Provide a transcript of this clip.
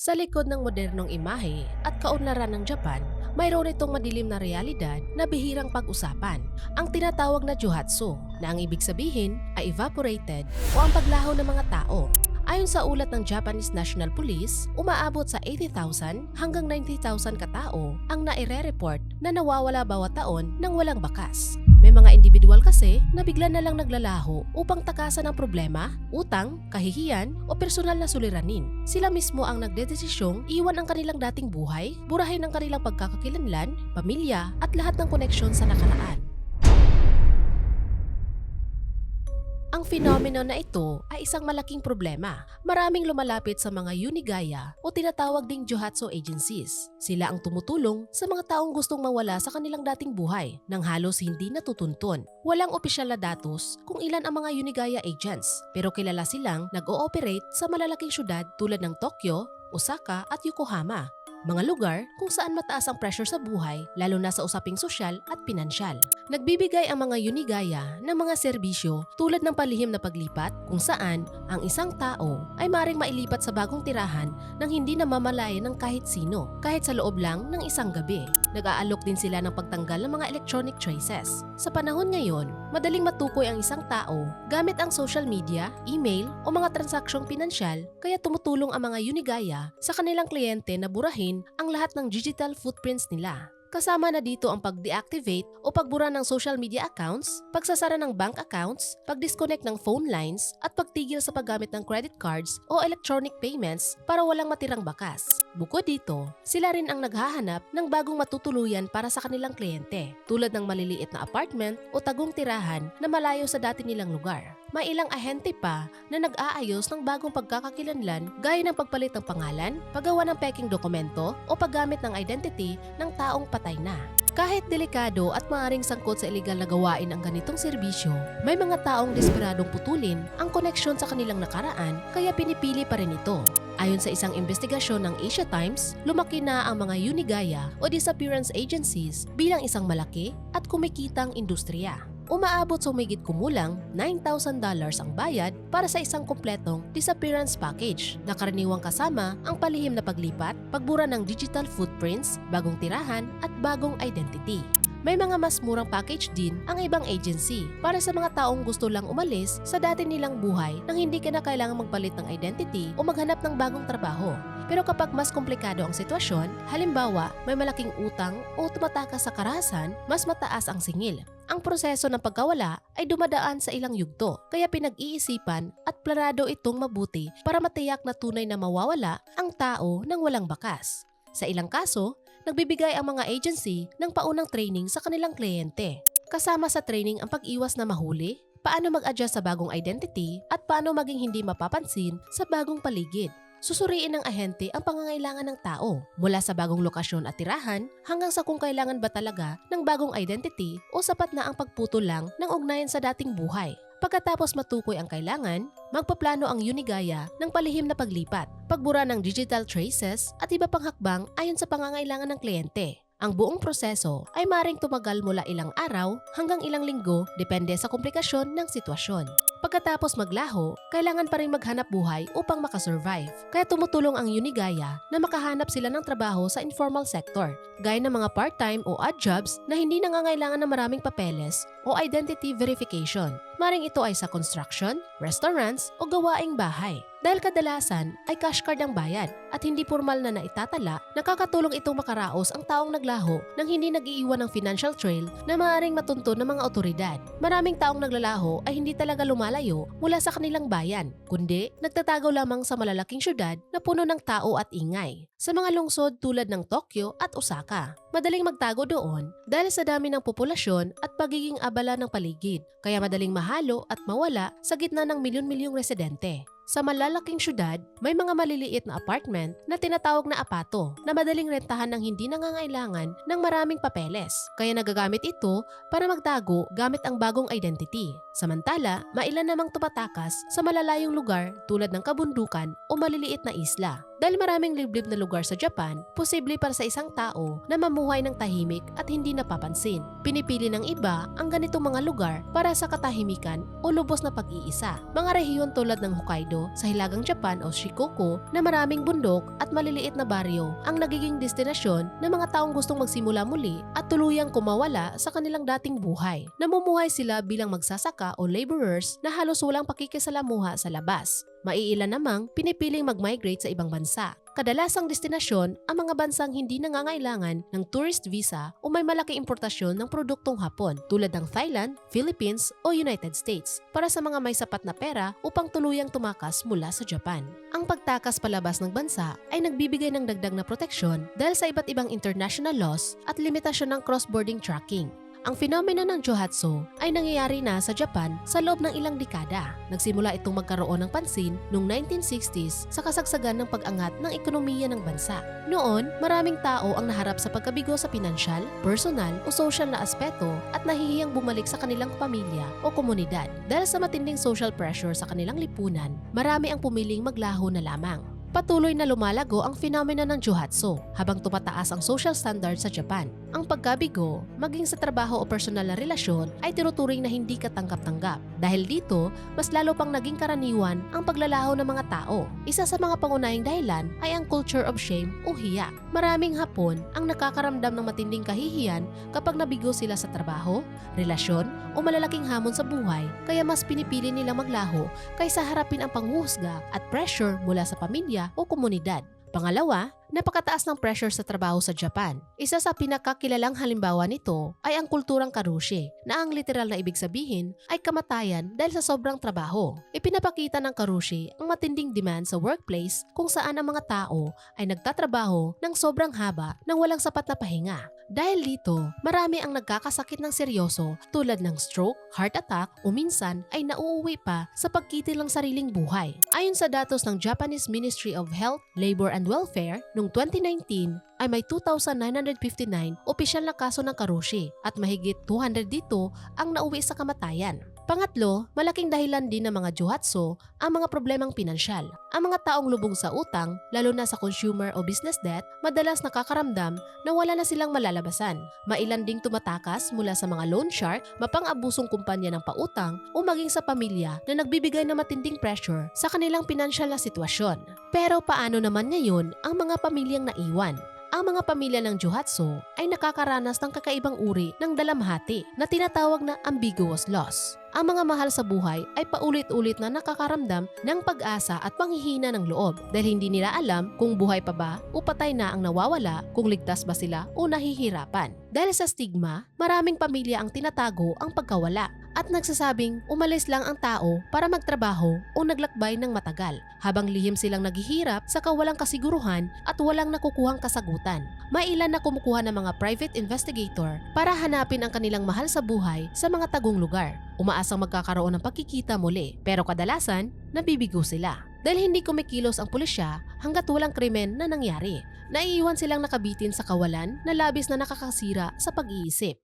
Sa likod ng modernong imahe at kaunlaran ng Japan, mayroon itong madilim na realidad na bihirang pag-usapan, ang tinatawag na Juhatsu, na ang ibig sabihin ay evaporated o ang paglaho ng mga tao. Ayon sa ulat ng Japanese National Police, umaabot sa 80,000 hanggang 90,000 katao ang naire-report na nawawala bawat taon ng walang bakas. May mga individual kasi na bigla na lang naglalaho upang takasan ang problema, utang, kahihiyan o personal na suliranin. Sila mismo ang nagdedesisyong iwan ang kanilang dating buhay, burahin ang kanilang pagkakakilanlan, pamilya at lahat ng koneksyon sa nakaraan. Ang phenomenon na ito ay isang malaking problema. Maraming lumalapit sa mga Unigaya o tinatawag ding Juhatsu agencies. Sila ang tumutulong sa mga taong gustong mawala sa kanilang dating buhay nang halos hindi natutuntun. Walang opisyal na datos kung ilan ang mga Unigaya agents pero kilala silang nag-ooperate sa malalaking syudad tulad ng Tokyo, Osaka at Yokohama mga lugar kung saan mataas ang pressure sa buhay lalo na sa usaping sosyal at pinansyal. Nagbibigay ang mga Unigaya ng mga serbisyo tulad ng palihim na paglipat kung saan ang isang tao ay maring mailipat sa bagong tirahan nang hindi namamalayan ng kahit sino, kahit sa loob lang ng isang gabi. Nag-aalok din sila ng pagtanggal ng mga electronic traces. Sa panahon ngayon, madaling matukoy ang isang tao gamit ang social media, email o mga transaksyon pinansyal kaya tumutulong ang mga Unigaya sa kanilang kliyente na burahin ang lahat ng digital footprints nila. Kasama na dito ang pag-deactivate o pagbura ng social media accounts, pagsasara ng bank accounts, pag-disconnect ng phone lines at pagtigil sa paggamit ng credit cards o electronic payments para walang matirang bakas. Bukod dito, sila rin ang naghahanap ng bagong matutuluyan para sa kanilang kliyente, tulad ng maliliit na apartment o tagong tirahan na malayo sa dati nilang lugar. May ilang ahente pa na nag-aayos ng bagong pagkakakilanlan gaya ng pagpalit ng pangalan, paggawa ng peking dokumento o paggamit ng identity ng taong patay na. Kahit delikado at maaring sangkot sa illegal na gawain ang ganitong serbisyo, may mga taong desperadong putulin ang koneksyon sa kanilang nakaraan kaya pinipili pa rin ito. Ayon sa isang investigasyon ng Asia Times, lumaki na ang mga Unigaya o disappearance agencies bilang isang malaki at kumikitang industriya umaabot sa umigit kumulang $9,000 ang bayad para sa isang kompletong disappearance package na karaniwang kasama ang palihim na paglipat, pagbura ng digital footprints, bagong tirahan at bagong identity. May mga mas murang package din ang ibang agency para sa mga taong gusto lang umalis sa dati nilang buhay nang hindi ka na kailangang magpalit ng identity o maghanap ng bagong trabaho. Pero kapag mas komplikado ang sitwasyon, halimbawa may malaking utang o tumatakas sa karahasan, mas mataas ang singil. Ang proseso ng pagkawala ay dumadaan sa ilang yugto, kaya pinag-iisipan at planado itong mabuti para matiyak na tunay na mawawala ang tao ng walang bakas. Sa ilang kaso, nagbibigay ang mga agency ng paunang training sa kanilang kliyente. Kasama sa training ang pag-iwas na mahuli, paano mag-adjust sa bagong identity at paano maging hindi mapapansin sa bagong paligid. Susuriin ng ahente ang pangangailangan ng tao mula sa bagong lokasyon at tirahan hanggang sa kung kailangan ba talaga ng bagong identity o sapat na ang pagputol lang ng ugnayan sa dating buhay. Pagkatapos matukoy ang kailangan, magpaplano ang Unigaya ng palihim na paglipat, pagbura ng digital traces at iba pang hakbang ayon sa pangangailangan ng kliyente. Ang buong proseso ay maring tumagal mula ilang araw hanggang ilang linggo depende sa komplikasyon ng sitwasyon. Pagkatapos maglaho, kailangan pa rin maghanap buhay upang makasurvive. Kaya tumutulong ang Unigaya na makahanap sila ng trabaho sa informal sector, gaya ng mga part-time o odd jobs na hindi nangangailangan ng maraming papeles o identity verification. Maring ito ay sa construction, restaurants o gawaing bahay. Dahil kadalasan ay cash card ang bayad at hindi formal na naitatala, nakakatulong itong makaraos ang taong naglaho nang hindi nag-iiwan ng financial trail na maaaring matuntun ng mga otoridad. Maraming taong naglalaho ay hindi talaga lumalayo mula sa kanilang bayan, kundi nagtatago lamang sa malalaking syudad na puno ng tao at ingay. Sa mga lungsod tulad ng Tokyo at Osaka, madaling magtago doon dahil sa dami ng populasyon at pagiging abala ng paligid, kaya madaling mahalo at mawala sa gitna ng milyon-milyong residente. Sa malalaking syudad, may mga maliliit na apartment na tinatawag na apato na madaling rentahan ng hindi nangangailangan ng maraming papeles. Kaya nagagamit ito para magtago gamit ang bagong identity. Samantala, mailan namang tumatakas sa malalayong lugar tulad ng kabundukan o maliliit na isla. Dahil maraming liblib na lugar sa Japan, posible para sa isang tao na mamuhay ng tahimik at hindi napapansin. Pinipili ng iba ang ganitong mga lugar para sa katahimikan o lubos na pag-iisa. Mga rehiyon tulad ng Hokkaido sa Hilagang Japan o Shikoku na maraming bundok at maliliit na baryo ang nagiging destinasyon ng mga taong gustong magsimula muli at tuluyang kumawala sa kanilang dating buhay. Namumuhay sila bilang magsasaka o laborers na halos walang pakikisalamuha sa labas. Maiilan namang pinipiling mag-migrate sa ibang bansa. Kadalasang destinasyon ang mga bansang hindi nangangailangan ng tourist visa o may malaking importasyon ng produktong Hapon tulad ng Thailand, Philippines o United States para sa mga may sapat na pera upang tuluyang tumakas mula sa Japan. Ang pagtakas palabas ng bansa ay nagbibigay ng dagdag na proteksyon dahil sa iba't ibang international laws at limitasyon ng cross-boarding tracking. Ang fenomeno ng Johatsu ay nangyayari na sa Japan sa loob ng ilang dekada. Nagsimula itong magkaroon ng pansin noong 1960s sa kasagsagan ng pag-angat ng ekonomiya ng bansa. Noon, maraming tao ang naharap sa pagkabigo sa pinansyal, personal o social na aspeto at nahihiyang bumalik sa kanilang pamilya o komunidad. Dahil sa matinding social pressure sa kanilang lipunan, marami ang pumiling maglaho na lamang. Patuloy na lumalago ang fenomena ng Johatsu habang tumataas ang social standard sa Japan. Ang pagkabigo, maging sa trabaho o personal na relasyon ay tinuturing na hindi katanggap-tanggap. Dahil dito, mas lalo pang naging karaniwan ang paglalaho ng mga tao. Isa sa mga pangunahing dahilan ay ang culture of shame o hiya. Maraming Hapon ang nakakaramdam ng matinding kahihiyan kapag nabigo sila sa trabaho, relasyon o malalaking hamon sa buhay kaya mas pinipili nilang maglaho kaysa harapin ang panghuhusga at pressure mula sa pamilya o komunidad. Pangalawa, napakataas ng pressure sa trabaho sa Japan. Isa sa pinakakilalang halimbawa nito ay ang kulturang karushi na ang literal na ibig sabihin ay kamatayan dahil sa sobrang trabaho. Ipinapakita ng karushi ang matinding demand sa workplace kung saan ang mga tao ay nagtatrabaho ng sobrang haba nang walang sapat na pahinga. Dahil dito, marami ang nagkakasakit ng seryoso tulad ng stroke, heart attack o minsan ay nauuwi pa sa pagkitil ng sariling buhay. Ayon sa datos ng Japanese Ministry of Health, Labor and Welfare, noong 2019 ay may 2,959 opisyal na kaso ng karushi at mahigit 200 dito ang nauwi sa kamatayan. Pangatlo, malaking dahilan din ng mga juhatsu ang mga problemang pinansyal. Ang mga taong lubog sa utang, lalo na sa consumer o business debt, madalas nakakaramdam na wala na silang malalabasan. Mailan ding tumatakas mula sa mga loan shark, mapang-abusong kumpanya ng pautang o maging sa pamilya na nagbibigay ng matinding pressure sa kanilang pinansyal na sitwasyon. Pero paano naman ngayon ang mga pamilyang naiwan? Ang mga pamilya ng Juhatsu ay nakakaranas ng kakaibang uri ng dalamhati na tinatawag na ambiguous loss. Ang mga mahal sa buhay ay paulit-ulit na nakakaramdam ng pag-asa at panghihina ng loob dahil hindi nila alam kung buhay pa ba o patay na ang nawawala, kung ligtas ba sila o nahihirapan. Dahil sa stigma, maraming pamilya ang tinatago ang pagkawala at nagsasabing umalis lang ang tao para magtrabaho o naglakbay ng matagal habang lihim silang naghihirap sa kawalang kasiguruhan at walang nakukuhang kasagutan. May ilan na kumukuha ng mga private investigator para hanapin ang kanilang mahal sa buhay sa mga tagong lugar. Umaasang magkakaroon ng pagkikita muli pero kadalasan nabibigo sila. Dahil hindi kumikilos ang pulisya hanggat walang krimen na nangyari. Naiiwan silang nakabitin sa kawalan na labis na nakakasira sa pag-iisip.